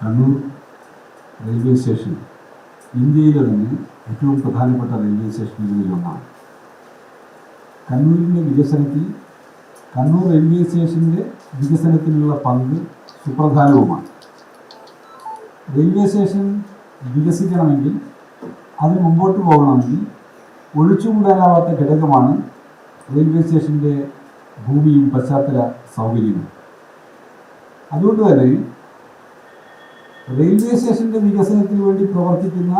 Kannur railway station ഇന്ത്യയിലെ തന്നെ ഏറ്റവും പ്രധാനപ്പെട്ട റെയിൽവേ സ്റ്റേഷനുകളിൽ ഒന്നാണ്. കണ്ണൂരിന്റെ വികസനത്തിൽ കണ്ണൂർ റെയിൽവേ സ്റ്റേഷന്റെ വികസനത്തിനുള്ള പങ്ക് സുപ്രധാനവുമാണ്. റെയിൽവേ സ്റ്റേഷൻ വികസിക്കണമെങ്കിൽ അതിന് മുമ്പോട്ട് പോകണമെങ്കിൽ ഒഴിച്ചുകൂടാനാവാത്ത ഘടകമാണ് റെയിൽവേ സ്റ്റേഷന്റെ ഭൂമിയും പശ്ചാത്തല സൗകര്യവും അതുകൊണ്ട് തന്നെ റെയിൽവേ സ്റ്റേഷന്റെ വികസനത്തിന് വേണ്ടി പ്രവർത്തിക്കുന്ന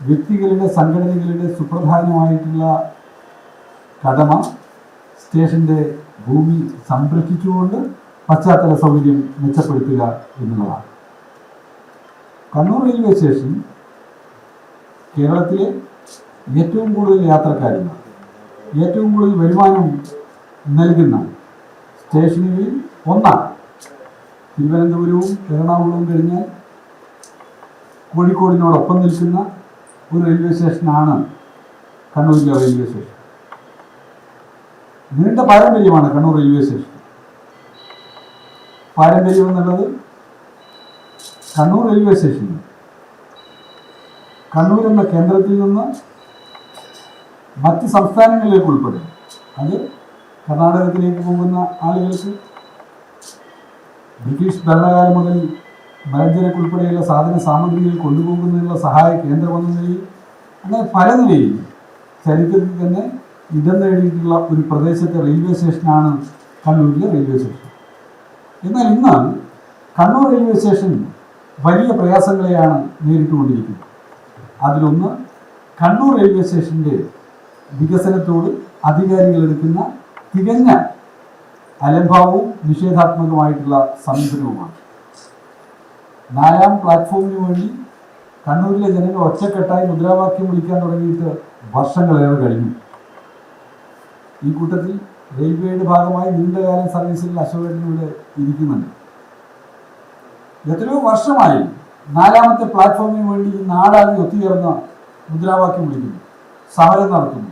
വ്യക്തികളുടെ സംഘടനകളുടെ സുപ്രധാനമായിട്ടുള്ള കടമ സ്റ്റേഷന്റെ ഭൂമി സംരക്ഷിച്ചുകൊണ്ട് പശ്ചാത്തല സൗകര്യം മെച്ചപ്പെടുത്തുക എന്നുള്ളതാണ്. കണ്ണൂർ റെയിൽവേ സ്റ്റേഷൻ കേരളത്തിലെ ഏറ്റവും കൂടുതൽ യാത്രക്കാരുള്ള ഏറ്റവും കൂടുതൽ വരുമാനം നൽകുന്ന സ്റ്റേഷനുകളിൽ ഒന്നാണ്. തിരുവനന്തപുരവും എറണാകുളവും കഴിഞ്ഞാൽ കോഴിക്കോടിനോടൊപ്പം നിൽക്കുന്ന ഒരു റെയിൽവേ സ്റ്റേഷനാണ് കണ്ണൂരിലെ റെയിൽവേ സ്റ്റേഷൻ നീണ്ട പാരമ്പര്യമാണ് കണ്ണൂർ റെയിൽവേ സ്റ്റേഷൻ പാരമ്പര്യം എന്നുള്ളത് കണ്ണൂർ റെയിൽവേ സ്റ്റേഷനിൽ കണ്ണൂർ എന്ന കേന്ദ്രത്തിൽ നിന്ന് മറ്റ് സംസ്ഥാനങ്ങളിലേക്ക് ഉൾപ്പെടും അത് കർണാടകത്തിലേക്ക് പോകുന്ന ആളുകൾക്ക് ബ്രിട്ടീഷ് ഭരണകാലം മുതൽ മലഞ്ചരക്ക് ഉൾപ്പെടെയുള്ള സാധന സാമഗ്രികൾ കൊണ്ടുപോകുന്നതിനുള്ള സഹായ കേന്ദ്രമെന്ന നിലയിൽ അങ്ങനെ പല നിലയിൽ ചരിത്രത്തിൽ തന്നെ ഇടം നേടിയിട്ടുള്ള ഒരു പ്രദേശത്തെ റെയിൽവേ സ്റ്റേഷനാണ് കണ്ണൂരിലെ റെയിൽവേ സ്റ്റേഷൻ. എന്നാൽ ഇന്ന് കണ്ണൂർ റെയിൽവേ സ്റ്റേഷൻ വലിയ പ്രയാസങ്ങളെയാണ് നേരിട്ടുകൊണ്ടിരിക്കുന്നത്. അതിലൊന്ന് കണ്ണൂർ റെയിൽവേ സ്റ്റേഷന്റെ വികസനത്തോട് അധികാരികൾ എടുക്കുന്ന തികഞ്ഞ അലംഭാവവും നിഷേധാത്മകമായിട്ടുള്ള സമീപനവുമാണ്. നാലാം പ്ലാറ്റ്ഫോമിന് വേണ്ടി കണ്ണൂരിലെ ജനങ്ങൾ ഒറ്റക്കെട്ടായി മുദ്രാവാക്യം വിളിക്കാൻ തുടങ്ങിയിട്ട് വർഷങ്ങളേറെ കഴിഞ്ഞു. ഈ കൂട്ടത്തിൽ റെയിൽവേയുടെ ഭാഗമായി നീണ്ടകാലം സർവീസിൽ അശോകനിലൂടെ ഇരിക്കുന്നുണ്ട്. എത്രയോ വർഷമായി നാലാമത്തെ പ്ലാറ്റ്ഫോമിന് വേണ്ടി ഈ നാടാകെ ഒത്തുചേർന്ന മുദ്രാവാക്യം വിളിക്കുന്നു. സമരം നടത്തുന്നു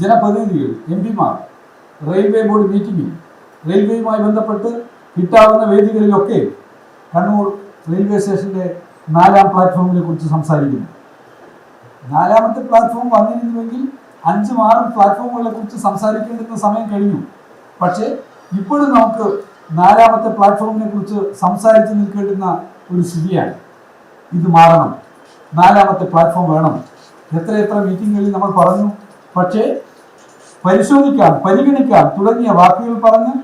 ജനപ്രതിനിധികൾ എം പിമാർ റെയിൽവേ ബോർഡ് മീറ്റിംഗിൽ റെയിൽവേയുമായി ബന്ധപ്പെട്ട് കിട്ടാവുന്ന വേദികളിലൊക്കെ കണ്ണൂർ റെയിൽവേ സ്റ്റേഷന്റെ നാലാം പ്ലാറ്റ്ഫോമിനെ കുറിച്ച് സംസാരിക്കുന്നു. നാലാമത്തെ പ്ലാറ്റ്ഫോം വന്നിരുന്നുവെങ്കിൽ അഞ്ചും ആറും പ്ലാറ്റ്ഫോമുകളെ കുറിച്ച് സംസാരിക്കേണ്ടുന്ന സമയം കഴിഞ്ഞു. പക്ഷേ ഇപ്പോഴും നമുക്ക് നാലാമത്തെ പ്ലാറ്റ്ഫോമിനെ കുറിച്ച് സംസാരിച്ച് നിൽക്കേണ്ടുന്ന ഒരു സ്ഥിതിയാണ്. ഇത് മാറണം. നാലാമത്തെ പ്ലാറ്റ്ഫോം വേണം. എത്ര എത്ര മീറ്റിങ്ങുകളിൽ നമ്മൾ പറഞ്ഞു. പക്ഷേ പരിശോധിക്കാം പരിഗണിക്കാം തുടങ്ങിയ വാക്കുകൾ പറഞ്ഞ്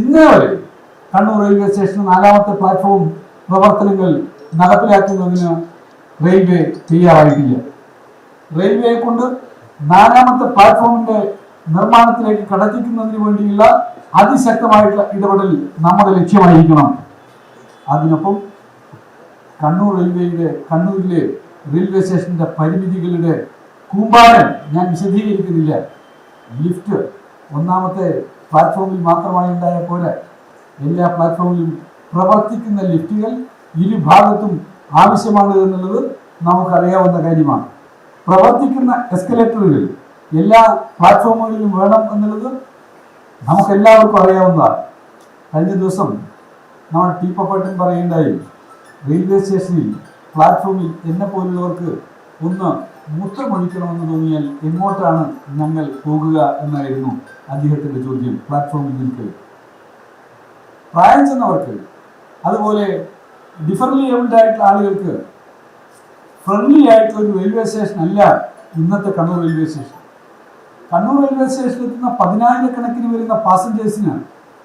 ഇന്നേ വരെ കണ്ണൂർ റെയിൽവേ സ്റ്റേഷൻ നാലാമത്തെ പ്ലാറ്റ്ഫോം പ്രവർത്തനങ്ങൾ നടപ്പിലാക്കുന്നതിന് റെയിൽവേ തയ്യാറായിട്ടില്ല. റെയിൽവേയെ കൊണ്ട് നാലാമത്തെ പ്ലാറ്റ്ഫോമിന്റെ നിർമ്മാണത്തിലേക്ക് കടത്തിക്കുന്നതിന് വേണ്ടിയുള്ള അതിശക്തമായിട്ടുള്ള ഇടപെടൽ നമ്മുടെ ലക്ഷ്യമായിരിക്കണം. അതിനൊപ്പം കണ്ണൂർ റെയിൽവേയുടെ കണ്ണൂരിലെ റെയിൽവേ സ്റ്റേഷന്റെ പരിമിതികളുടെ കൂമ്പാരം ഞാൻ വിശദീകരിക്കുന്നില്ല. ലിഫ്റ്റ് ഒന്നാമത്തെ പ്ലാറ്റ്ഫോമിൽ മാത്രമായി ഉണ്ടായ പോലെ എല്ലാ പ്ലാറ്റ്ഫോമിലും പ്രവർത്തിക്കുന്ന ലിഫ്റ്റുകൾ ഇരുഭാഗത്തും ആവശ്യമാണ് എന്നുള്ളത് നമുക്കറിയാവുന്ന കാര്യമാണ്. പ്രവർത്തിക്കുന്ന എസ്കലേറ്ററുകൾ എല്ലാ പ്ലാറ്റ്ഫോമുകളിലും വേണം എന്നുള്ളത് നമുക്കെല്ലാവർക്കും അറിയാവുന്നതാണ്. കഴിഞ്ഞ ദിവസം നമ്മൾ ടി പപ്പട്ടൻ പറയുണ്ടായി റെയിൽവേ സ്റ്റേഷനിൽ പ്ലാറ്റ്ഫോമിൽ എന്നെ പോലുള്ളവർക്ക് ഒന്ന് മൂത്രമൊഴിക്കണമെന്ന് തോന്നിയാൽ എങ്ങോട്ടാണ് ഞങ്ങൾ പോകുക എന്നായിരുന്നു അദ്ദേഹത്തിന്റെ ചോദ്യം പ്ലാറ്റ്ഫോമിൽ നിൽക്കൽ. പ്രായം ചെന്നവർക്ക് അതുപോലെ ഡിഫറൻലി ഏബിൾഡ് ആയിട്ടുള്ള ആളുകൾക്ക് ഫ്രണ്ട്ലി ആയിട്ടുള്ള ഒരു റെയിൽവേ സ്റ്റേഷൻ അല്ല ഇന്നത്തെ Kannur railway station Kannur railway സ്റ്റേഷനിൽ എത്തുന്ന പതിനായിരക്കണക്കിന് വരുന്ന പാസഞ്ചേഴ്സിന്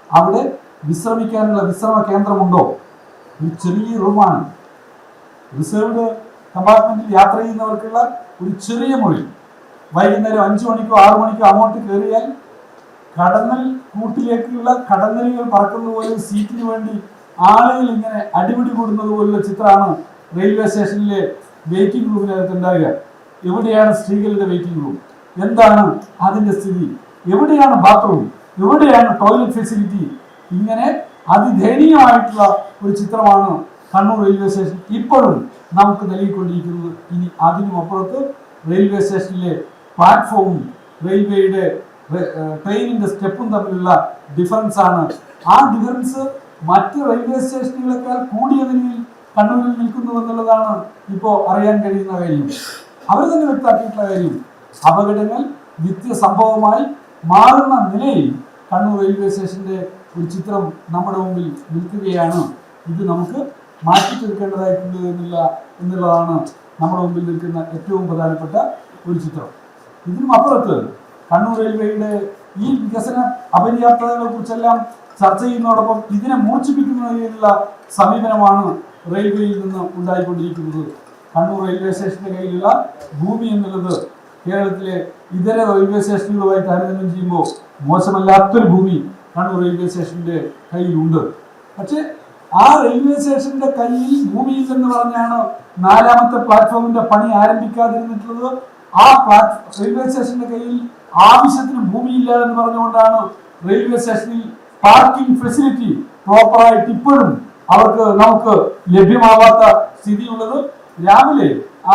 അവിടെ വിശ്രമിക്കാനുള്ള വിശ്രമ കേന്ദ്രമുണ്ടോ? ഒരു ചെറിയ റൂമാണ് റിസർവ്ഡ് കമ്പാർട്ട്മെന്റിൽ യാത്ര ചെയ്യുന്നവർക്കുള്ള ഒരു ചെറിയ മുറി. വൈകുന്നേരം അഞ്ചു മണിക്കോ ആറു മണിക്കോ അങ്ങോട്ട് കയറിയാൽ കടന്നൽ കൂട്ടിലേക്കുള്ള കടന്നലുകൾ പറക്കുന്ന പോലെ സീറ്റിന് വേണ്ടി ആളുകൾ ഇങ്ങനെ അടിപിടി കൂടുന്നത് പോലുള്ള ചിത്രമാണ് റെയിൽവേ സ്റ്റേഷനിലെ വെയിറ്റിംഗ് റൂമിനകത്ത് ഉണ്ടാകുക എവിടെയാണ് സ്ത്രീകളുടെ വെയിറ്റിംഗ് റൂം എന്താണ് അതിന്റെ സ്ഥിതി? എവിടെയാണ് ബാത്റൂം എവിടെയാണ് ടോയ്ലറ്റ് ഫെസിലിറ്റി ഇങ്ങനെ അതിദയനീയമായിട്ടുള്ള ഒരു ചിത്രമാണ് കണ്ണൂർ റെയിൽവേ സ്റ്റേഷൻ ഇപ്പോഴും നമുക്ക് നൽകിക്കൊണ്ടിരിക്കുന്നത്. ഇനി അതിനും അപ്പുറത്ത് റെയിൽവേ സ്റ്റേഷനിലെ പ്ലാറ്റ്ഫോമും റെയിൽവേയുടെ ട്രെയിനിന്റെ സ്റ്റെപ്പും തമ്മിലുള്ള ഡിഫറൻസ് ആണ്. ആ ഡിഫറൻസ് മറ്റ് റെയിൽവേ സ്റ്റേഷനുകളെക്കാൾ കൂടിയ നിലയിൽ കണ്ണൂരിൽ നിൽക്കുന്നു എന്നുള്ളതാണ് ഇപ്പോൾ അറിയാൻ കഴിയുന്ന കാര്യം. അവർ തന്നെ വ്യക്തമാക്കിയിട്ടുള്ള കാര്യം. അപകടങ്ങൾ നിത്യസംഭവമായി മാറുന്ന നിലയിൽ കണ്ണൂർ റെയിൽവേ സ്റ്റേഷന്റെ ഒരു ചിത്രം നമ്മുടെ മുമ്പിൽ നിൽക്കുകയാണ്. ഇത് നമുക്ക് മാറ്റി തീർക്കേണ്ടതായിട്ടുണ്ട് എന്നുള്ള എന്നുള്ളതാണ് നമ്മുടെ മുമ്പിൽ നിൽക്കുന്ന ഏറ്റവും പ്രധാനപ്പെട്ട ഒരു ചിത്രം. ഇതിനും അപ്പുറത്ത് കണ്ണൂർ റെയിൽവേയുടെ ഈ വികസന അപര്യാപ്തതകളെ കുറിച്ചെല്ലാം ചർച്ച ചെയ്യുന്നതോടൊപ്പം ഇതിനെ മോചിപ്പിക്കുന്നതിനുള്ള സമീപനമാണ് റെയിൽവേയിൽ നിന്ന് ഉണ്ടായിക്കൊണ്ടിരിക്കുന്നത്. കണ്ണൂർ റെയിൽവേ സ്റ്റേഷന്റെ കയ്യിലുള്ള ഭൂമി എന്നുള്ളത് കേരളത്തിലെ ഇതര റെയിൽവേ സ്റ്റേഷനുകളുമായി താരതമ്യം ചെയ്യുമ്പോൾ മോശമല്ലാത്തൊരു ഭൂമി കണ്ണൂർ റെയിൽവേ സ്റ്റേഷന്റെ കയ്യിലുണ്ട്. പക്ഷേ ആ റെയിൽവേ സ്റ്റേഷന്റെ കയ്യിൽ ഭൂമിയിൽ എന്ന് പറഞ്ഞാണ് നാലാമത്തെ പ്ലാറ്റ്ഫോമിന്റെ പണി ആരംഭിക്കാതിരുന്നിട്ടുള്ളത് ആ റെയിൽവേ സ്റ്റേഷന്റെ കയ്യിൽ ആവശ്യത്തിന് ഭൂമിയില്ല എന്ന് പറഞ്ഞുകൊണ്ടാണ് റെയിൽവേ സ്റ്റേഷനിൽ പാർക്കിംഗ് ഫെസിലിറ്റി പ്രോപ്പറായിട്ട് ഇപ്പോഴും അവർക്ക് നമുക്ക് ലഭ്യമാവാത്ത സ്ഥിതിയുള്ളത്. രാവിലെ ആ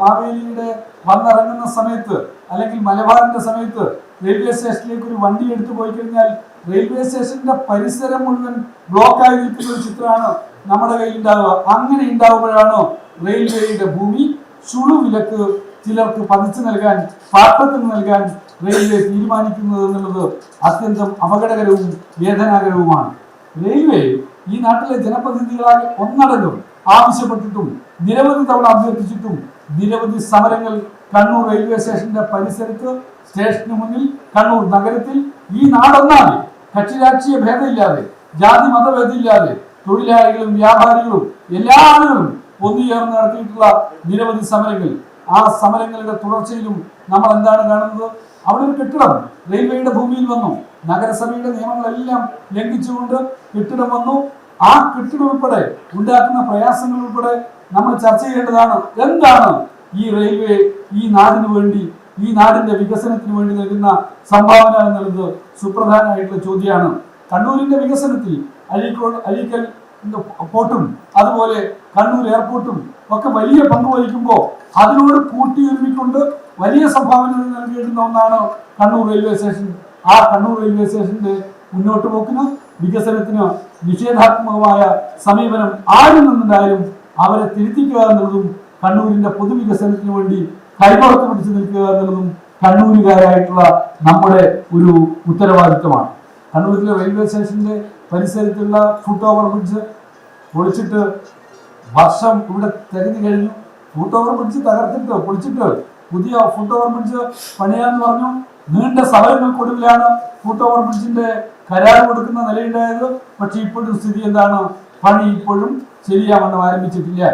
മാവേലിയുടെ വന്നിറങ്ങുന്ന സമയത്ത് അല്ലെങ്കിൽ മലബാറിന്റെ സമയത്ത് റെയിൽവേ സ്റ്റേഷനിലേക്ക് ഒരു വണ്ടി എടുത്തു പോയി കഴിഞ്ഞാൽ റെയിൽവേ സ്റ്റേഷന്റെ പരിസരം മുഴുവൻ ബ്ലോക്കായി നിൽക്കുന്ന ഒരു ചിത്രമാണ് നമ്മുടെ കയ്യിൽ ഉണ്ടാവുക അങ്ങനെ ഉണ്ടാവുമ്പോഴാണ് റെയിൽവേയുടെ ഭൂമി ചുളു വിലക്ക് ചിലർക്ക് പതിച്ചു നൽകാൻ പാട്ടത്തിന് നൽകാൻ റെയിൽവേ തീരുമാനിക്കുന്നത് എന്നുള്ളത് അത്യന്തം അപകടകരവും വേദനാകരവുമാണ്. റെയിൽവേ ഈ നാട്ടിലെ ജനപ്രതിനിധികളാൽ ഒന്നടങ്കം ആവശ്യപ്പെട്ടിട്ടും നിരവധി തവണ അഭ്യർത്ഥിച്ചിട്ടും നിരവധി സമരങ്ങൾ കണ്ണൂർ റെയിൽവേ സ്റ്റേഷന്റെ പരിസരത്ത് സ്റ്റേഷന് മുന്നിൽ കണ്ണൂർ നഗരത്തിൽ ഈ നാടൊന്നാൽ കക്ഷി രാഷ്ട്രീയ ഭേദമില്ലാതെ ജാതി മതഭേദമില്ലാതെ തൊഴിലാളികളും വ്യാപാരികളും എല്ലാവരും ആളുകളും ഒന്നുചേർന്ന് നടത്തിയിട്ടുള്ള നിരവധി സമരങ്ങൾ ആ സമരങ്ങളുടെ തുടർച്ചയിലും നമ്മൾ എന്താണ് കാണുന്നത്? അവിടെ ഒരു കെട്ടിടം റെയിൽവേയുടെ ഭൂമിയിൽ വന്നു. നഗരസഭയുടെ നിയമങ്ങളെല്ലാം ലംഘിച്ചുകൊണ്ട് കെട്ടിടം വന്നു. ആ കെട്ടിടം ഉൾപ്പെടെ ഉണ്ടാക്കുന്ന പ്രയാസങ്ങൾ ഉൾപ്പെടെ നമ്മൾ ചർച്ച ചെയ്യേണ്ടതാണ്. എന്താണ് ഈ റെയിൽവേ ഈ നാടിന് വേണ്ടി ഈ നാടിന്റെ വികസനത്തിന് വേണ്ടി നൽകുന്ന സംഭാവന എന്നുള്ളത് സുപ്രധാനമായിട്ടുള്ള ചോദ്യമാണ്. കണ്ണൂരിന്റെ വികസനത്തിൽ അഴീക്കോട് അഴീക്കൽ പോർട്ടും അതുപോലെ കണ്ണൂർ എയർപോർട്ടും ഒക്കെ വലിയ പങ്ക് വഹിക്കുമ്പോൾ അതിനോട് കൂട്ടിയൊരുമിക്കൊണ്ട് വലിയ സംഭാവനകൾ നൽകിയിരുന്ന ഒന്നാണ് കണ്ണൂർ റെയിൽവേ സ്റ്റേഷൻ. ആ കണ്ണൂർ റെയിൽവേ സ്റ്റേഷന്റെ മുന്നോട്ട് പോക്കിന് വികസനത്തിന് നിഷേധാത്മകമായ സമീപനം ആരും നിന്നുണ്ടായാലും അവരെ തിരുത്തിക്കുക എന്നുള്ളതും കണ്ണൂരിന്റെ പൊതുവികസനത്തിന് വേണ്ടി കൈകോർത്ത് പിടിച്ചു നിൽക്കുക എന്നുള്ളതും കണ്ണൂരുകാരായിട്ടുള്ള നമ്മുടെ ഒരു ഉത്തരവാദിത്വമാണ്. കണ്ണൂരിലെ റെയിൽവേ സ്റ്റേഷന്റെ പരിസരത്തുള്ള ഫുട് ഓവർ ബ്രിഡ്ജ് പൊളിച്ചിട്ട് വർഷം ഇവിടെ തികഞ്ഞു കഴിഞ്ഞു. ഫുട് ഓവർ ബ്രിഡ്ജ് തകർത്തിട്ട് പൊളിച്ചിട്ട്? പുതിയ ഫുട് ഓവർ ബ്രിഡ്ജ് പണിയാന്ന് പറഞ്ഞു. നീണ്ട സമരങ്ങൾക്കൊടുവിലാണ് ഫുട് ഓവർ ബ്രിഡ്ജിന്റെ കരാർ കൊടുക്കുന്ന നിലയുണ്ടായത്. പക്ഷെ ഇപ്പോഴും സ്ഥിതി എന്താണ്? പണി ഇപ്പോഴും ശരിയാവണ്ണം ആരംഭിച്ചിട്ടില്ല.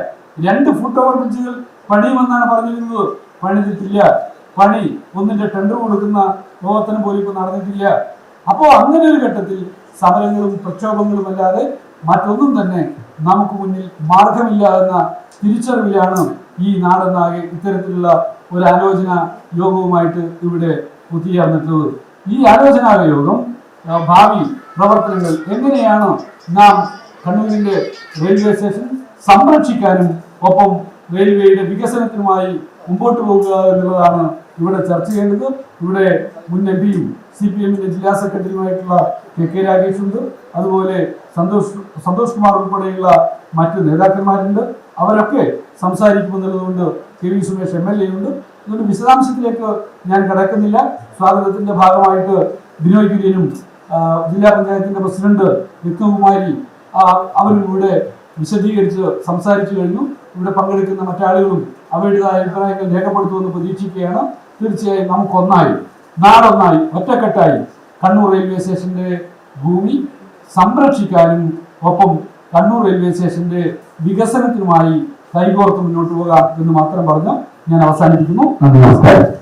രണ്ട് ഫുട് ഓവർ ബ്രിഡ്ജുകൾ പണിയുമെന്നാണ് പറഞ്ഞിരുന്നത്. പണിതിട്ടില്ല. പണി ഒന്നിന്റെ ടെൻഡർ കൊടുക്കുന്ന പ്രവർത്തനം പോലും ഇപ്പൊ നടന്നിട്ടില്ല. അപ്പോ അങ്ങനെ ഒരു ഘട്ടത്തിൽ സമരങ്ങളും പ്രക്ഷോഭങ്ങളും അല്ലാതെ മറ്റൊന്നും തന്നെ നമുക്ക് മുന്നിൽ മാർഗമില്ല എന്ന തിരിച്ചറിവിലാണ് ഈ നാടെന്നാകെ ഇത്തരത്തിലുള്ള ഒരു ആലോചന യോഗവുമായിട്ട് ഇവിടെ ഒത്തുചേർന്നിട്ടുള്ളത് ഈ ആലോചനാ യോഗം ഭാവി പ്രവർത്തനങ്ങൾ എങ്ങനെയാണ് നാം കണ്ണൂരിന്റെ റെയിൽവേ സ്റ്റേഷൻ സംരക്ഷിക്കാനും ഒപ്പം റെയിൽവേയുടെ വികസനത്തിനുമായി മുമ്പോട്ട് പോകുക എന്നുള്ളതാണ് ഇവിടെ ചർച്ച ചെയ്യേണ്ടത് ഇവിടെ മുൻ എം പിയും സി പി എമ്മിന്റെ ജില്ലാ സെക്രട്ടറിയുമായിട്ടുള്ള കെ കെ രാഗേഷ് ഉണ്ട്. അതുപോലെ സന്തോഷ് സന്തോഷ് കുമാർ ഉൾപ്പെടെയുള്ള മറ്റ് നേതാക്കന്മാരുണ്ട്. അവരൊക്കെ സംസാരിക്കുമെന്നുള്ളതുകൊണ്ട് K V Sumesh M L A ഉണ്ട്. അതുകൊണ്ട് വിശദാംശത്തിലേക്ക് ഞാൻ കിടക്കുന്നില്ല. സ്വാഗതത്തിന്റെ ഭാഗമായിട്ട് ബിനോയ് കുര്യനും ജില്ലാ പഞ്ചായത്തിന്റെ പ്രസിഡന്റ് രത്നകുമാരി ഇവിടെ വിശദീകരിച്ച് സംസാരിച്ചു കഴിഞ്ഞു. ഇവിടെ പങ്കെടുക്കുന്ന മറ്റാളുകളും അവരുടേതായ അഭിപ്രായങ്ങൾ രേഖപ്പെടുത്തുമെന്ന് പ്രതീക്ഷിക്കുകയാണ്. തീർച്ചയായും നമുക്കൊന്നായി. നാടൊന്നായി ഒറ്റക്കെട്ടായി. കണ്ണൂർ റെയിൽവേ സ്റ്റേഷന്റെ ഭൂമി സംരക്ഷിക്കാനും ഒപ്പം കണ്ണൂർ റെയിൽവേ സ്റ്റേഷന്റെ വികസനത്തിനുമായി കൈകോർത്ത് മുന്നോട്ട് പോകാം എന്ന് മാത്രം പറഞ്ഞ് ഞാൻ അവസാനിപ്പിക്കുന്നു. നന്ദി നമസ്കാരം.